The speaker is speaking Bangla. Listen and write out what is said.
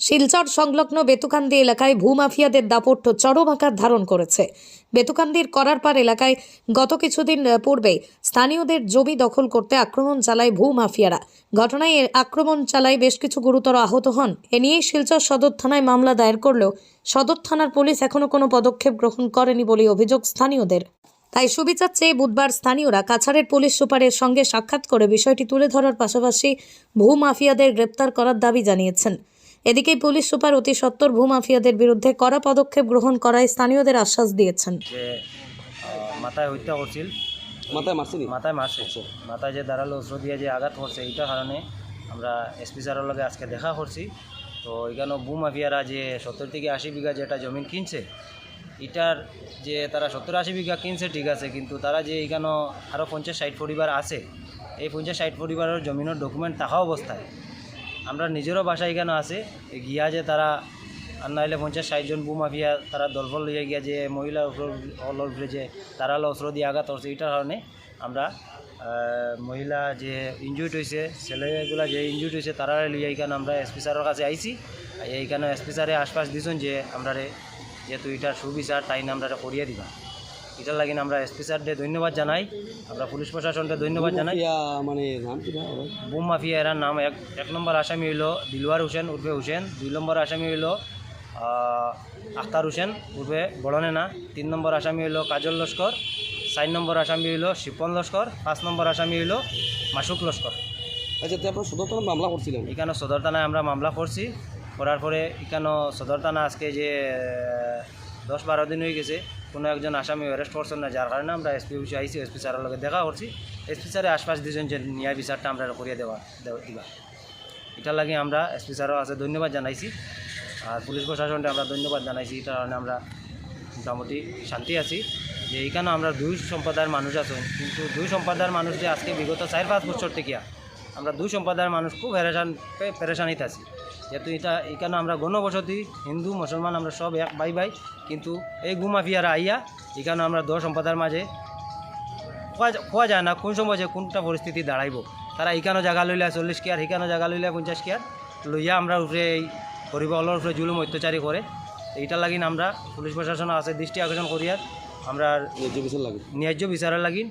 শিলচর সংলগ্ন বেতুকান্দি এলাকায় ভূমাফিয়াদের দাপট্য চরম আকার ধারণ করেছে। বেতুকান্দির করারপার এলাকায় গত কিছুদিন পূর্বে স্থানীয়দের জমি দখল করতে আক্রমণ চালায় ভূমাফিয়ারা। ঘটনায় আক্রমণ চালায় বেশ কিছু গুরুতর আহত হন। এ নিয়েই শিলচর সদর থানায় মামলা দায়ের করলেও সদর থানার পুলিশ এখনও কোনো পদক্ষেপ গ্রহণ করেনি বলে অভিযোগ স্থানীয়দের। তাই সুবিচার চেয়ে বুধবার স্থানীয়রা কাছাড়ের পুলিশ সুপারের সঙ্গে সাক্ষাৎ করে বিষয়টি তুলে ধরার পাশাপাশি ভূমাফিয়াদের গ্রেপ্তার করার দাবি জানিয়েছেন। এদিকে পুলিশ সুপার অতি সত্বর ভূমাফিয়াদের বিরুদ্ধে কড়া পদক্ষেপ গ্রহণ করায় স্থানীয়দের আশ্বাস দিয়েছেন। যে মাথায় হত্যা করছিল। মাথায় মারছিনি মাথায় মারছে। মাথায় যে দাঁড়াল অস্ত্র দিয়ে যে আঘাত করছে এইটার কারণে আমরা এসপি স্যারের লগে আজকে দেখা করছি। তো এখানে বু মাফিয়ারা যে সত্তর থেকে আশি বিঘা যেটা জমিন কিনছে এটার যে তারা সত্তর আশি বিঘা কিনছে ঠিক আছে কিন্তু তারা যে এখানে আরও পঞ্চাশ ষাট পরিবার আছে এই পঞ্চাশ ষাট পরিবারের জমিনের ডকুমেন্ট থাকা অবস্থায় আমরা নিজেরও বাসায় এখানে আছে গিয়া যে তারা, আর নাহলে পঞ্চাশ ষাটজন বু মাফিয়া তারা দলফল লইয়া গিয়া যে মহিলার উপর অলর যে তারা অস্ত্র দিয়ে আঘাত করছে এটার কারণে আমরা মহিলা যে ইনজুর্ড হয়েছে ছেলেগুলা যে ইনজুর্ড হয়েছে তারা লইয়া এখানে আমরা এসপি স্যারের কাছে আর এইখানে এসপি স্যারে আশপাশ দিছেন যে আমরা যেহেতু এটার সুবিচার, তাই আমরা করিয়ে দিবা। এটার লাগিন আমরা এসপি স্যারকে ধন্যবাদ জানাই আমরা পুলিশ প্রশাসনকে ধন্যবাদ জানাই। মানে? বুম মাফিয়া এরার নাম এক এক নম্বর আসামি হইল দিলওয়ার হোসেন উর্ফে হোসেন দুই নম্বর আসামি হইল আখতার হোসেন উর্ফে বড়নেনা তিন নম্বর আসামি হইল কাজল লস্কর চার নম্বর আসামি হইল শিপন লস্কর পাঁচ নম্বর আসামি হইল মাসুক লস্কর। আচ্ছা তো আপনার সদর থানায় মামলা করছিলেন? এখানে সদর থানায় আমরা মামলা করছি করার পরে এখানে সদর থানা আজকে যে দশ বারো দিন হয়ে গেছে কোনো একজন আসামি অ্যারেস্ট করছেন না, যার কারণে আমরা এসপি অফিসে আইসি এসপি স্যারের লগে দেখা করছি। এসপি স্যারে আশপাশ দিয়েছেন যে ন্যায় বিচারটা আমরা করিয়ে দেওয়া দেওয়া, দিবা। এটার লাগে আমরা এসপি স্যারও আছে, ধন্যবাদ জানাইছি। আর পুলিশ প্রশাসনকে আমরা ধন্যবাদ জানাইছি, এটার কারণে আমরা মোটামুটি শান্তি আছি। যে এইখানে আমরা দুই সম্প্রদায়ের মানুষ আছেন কিন্তু দুই সম্প্রদায়ের মানুষ যে আজকে বিগত চার পাঁচ বছর থেকে আমরা দুই সম্প্রদায়ের মানুষ খুব হেরেশান পেরেশানিতে আছি। যেহেতু এটা এখানে আমরা গণবসতি হিন্দু মুসলমান আমরা সব এক ভাই ভাই। কিন্তু এই গুমাফিয়ারা আইয়া এখানে আমরা দশ সম্প্রদায়ের মাঝে কোয়া যা- যায় না কোন সময় যে কোনটা পরিস্থিতি দাঁড়াইব। তারা এখানেও জায়গা লইলে চল্লিশ কেয়ার এখানেও জায়গা লইলে পঞ্চাশ কেয়ার লইয়া আমরা উপরে এই পরিবারের উপরে জুলুম অত্যাচারী করে। এইটার লাগিন আমরা পুলিশ প্রশাসন আছে দৃষ্টি আকর্ষণ করিয়া আমরা ন্যায্য বিচার লাগে ন্যায্য বিচারের লাগিন